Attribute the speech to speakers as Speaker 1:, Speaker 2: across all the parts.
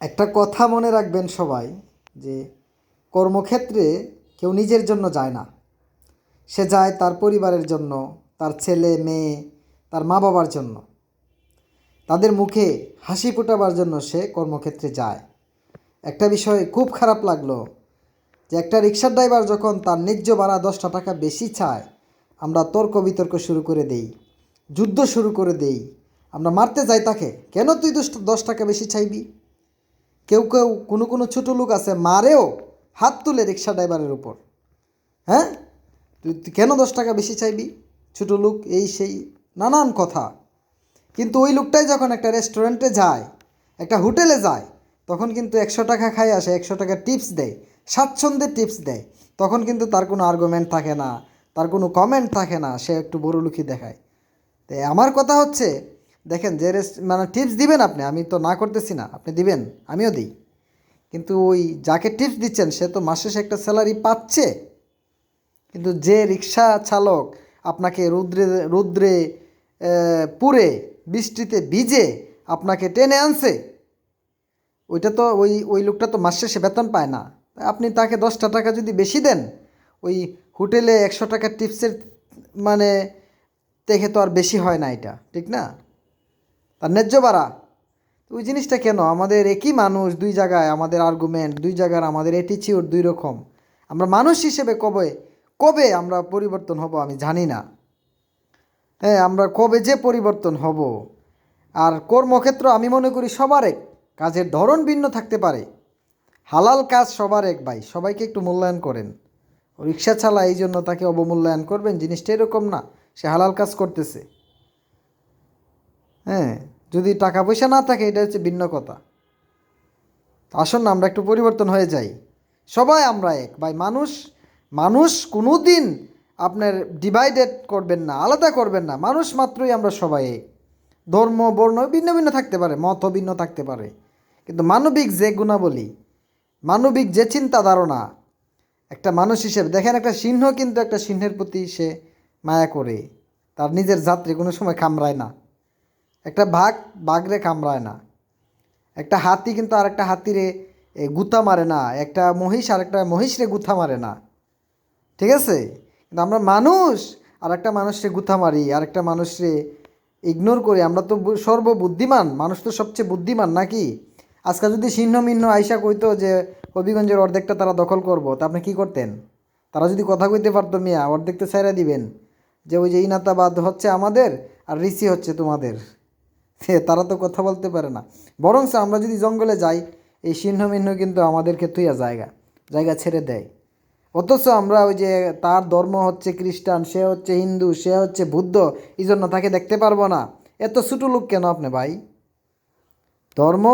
Speaker 1: একটা কথা মনে রাখবেন সবাই, যে কর্মক্ষেত্রে কেউ নিজের জন্য যায় না। সে যায় তার পরিবারের জন্য, তার ছেলে, মেয়ে, তার মা বাবার জন্য। তাদের মুখে হাসি ফোটাবার জন্য সে কর্মক্ষেত্রে যায়। একটা বিষয় খুব খারাপ লাগল, যে একটা রিক্সার ড্রাইভার যখন তার ন্যায্য ভাড়া দশটা টাকা বেশি চায়, আমরা তর্ক বিতর্ক শুরু করে দেই, যুদ্ধ শুরু করে দেই, আমরা মারতে যাই তাকে, কেন তুই দশ দশ টাকা বেশি চাইবি? কেউ কেউ কোনো কোনো ছোটো লোক আছে, মারেও হাত তুলে রিক্সা ড্রাইভারের উপর। হ্যাঁ? তুই তুই কেন দশ টাকা বেশি চাইবি? ছোটো লোক, এই সেই, নানান কথা। কিন্তু ওই লোকটাই যখন একটা রেস্টুরেন্টে যায়, একটা হোটেলে যায়, তখন কিন্তু একশো টাকা খাই আসে, একশো টাকা টিপস দেয়, স্বাচ্ছন্দ্যে টিপস দেয়। তখন কিন্তু তার কোনো আর্গুমেন্ট থাকে না, তার কোনো কমেন্ট থাকে না, সে একটু বড়লুকি দেখায়। তো আমার কথা হচ্ছে দেখেন যে মানে টিপস দিবেন আপনি, আমি তো না করতেছি না, আপনি দিবেন, আমিও দিই। কিন্তু ওই যাকে টিপস দিচ্ছেন, সে তো মাসে শেষে একটা স্যালারি পাচ্ছে। কিন্তু যে রিক্সা চালক আপনাকে রৌদ্রে রৌদ্রে পুড়ে, বৃষ্টিতে ভিজে আপনাকে টেনে আনছে, ওইটা তো ওই ওই লোকটা তো মাস শেষে বেতন পায় না। আপনি তাকে দশটা টাকা যদি বেশি দেন, ওই হোটেলে একশো টাকার টিপসের মানে দেখে তো আর বেশি হয় না এটা, ঠিক না? তার ন্যায্য বাড়া তো ওই জিনিসটা কেন? আমাদের একই মানুষ দুই জায়গায়, আমাদের আর্গুমেন্ট দুই জায়গার আমাদের অ্যাটিচিউড দুই রকম। আমরা মানুষ হিসেবে কবে কবে আমরা পরিবর্তন হব আমি জানি না। হ্যাঁ আমরা কবে যে পরিবর্তন হব। আর কর্মক্ষেত্র আমি মনে করি সবার এক, কাজের ধরন ভিন্ন থাকতে পারে। হালাল কাজ সবার এক ভাই, সবাইকে একটু মূল্যায়ন করেন। রিক্সা চালা এই জন্য তাকে অবমূল্যায়ন করবেন, জিনিসটা এরকম না, সে হালাল কাজ করতেছে। হ্যাঁ যদি টাকা পয়সা না থাকে, এটা হচ্ছে ভিন্ন কথা। আসুন না, আমরা একটু পরিবর্তন হয়ে যাই। সবাই আমরা এক। ভাই, মানুষ মানুষ কোনো দিন আপনার ডিভাইডেড করবেন না, আলাদা করবেন না। মানুষ মাত্রই আমরা সবাই এক। ধর্ম, বর্ণ ভিন্ন ভিন্ন থাকতে পারে, মত ভিন্ন থাকতে পারে। কিন্তু মানবিক যে গুণাবলী, মানবিক যে চিন্তা ধারণা, একটা মানুষ হিসেবে, দেখেন একটা সিংহ কিন্তু একটা সিংহের প্রতি সে মায়া করে। তার নিজের যাত্রী কোনো সময় কামড়ায় না। একটা বাঘ বাঘরে কামড়ায় না। একটা হাতি কিন্তু আর একটা হাতিরে গুতা মারে না। একটা মহিষ আর একটা মহিষরে গুথা মারে না। ঠিক আছে? কিন্তু আমরা মানুষ আর একটা মানুষরে গুথা মারি আর একটা মানুষরে ইগনোর করি। আমরা তো সর্ববুদ্ধিমান। মানুষ তো সবচেয়ে বুদ্ধিমান নাকি? আজকাল যদি সিংহ মিহ্ন আইসা কইতো যে, হবিগঞ্জের অর্ধেকটা তারা দখল করব, তা আপনি কী করতেন? তারা যদি কথা কইতে পারতো মিয়া অর্ধেক তো ছেড়ে দিবেন। যে ওই যে ইনাতাবাদ হচ্ছে আমাদের, আর ঋষি হচ্ছে তোমাদের। তারা তো কথা বলতে পারে না। বরং আমরা যদি জঙ্গলে যাই, এই সিংহ মিহ্ন কিন্তু আমাদেরকে তুইয়া জায়গা জায়গা ছেড়ে দেয়। অথচ আমরা ওই যে তার ধর্ম হচ্ছে খ্রিস্টান, সে হচ্ছে হিন্দু, সে হচ্ছে বুদ্ধ, এই জন্য তাকে দেখতে পারব না। এত ছোটো লোক কেন আপনি ভাই? ধর্ম,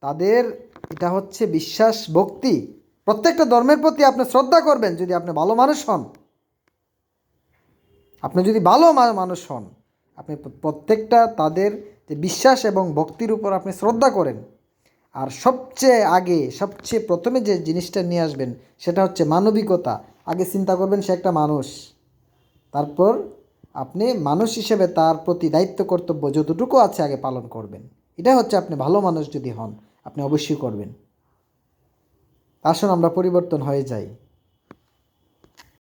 Speaker 1: তাদের এটা হচ্ছে বিশ্বাস, ভক্তি। প্রত্যেকটা ধর্মের প্রতি আপনি শ্রদ্ধা করবেন যদি আপনি ভালো মানুষ হন। আপনি যদি ভালো মানুষ হন। আপনি প্রত্যেকটা তাদের যে বিশ্বাস এবং ভক্তির উপর আপনি শ্রদ্ধা করেন। আর সবচেয়ে আগে, সবচেয়ে প্রথমে যে জিনিসটা নিয়ে আসবেন, সেটা হচ্ছে মানবিকতা। আগে চিন্তা করবেন সে একটা মানুষ। তারপর আপনি মানুষ হিসেবে তার প্রতি দায়িত্ব, কর্তব্য যতটুকু আছে আগে পালন করবেন। এটা হচ্ছে আপনি ভালো মানুষ যদি হন, আপনি অবশ্যই করবেন। আসুন আমরা পরিবর্তন হয়ে যাই।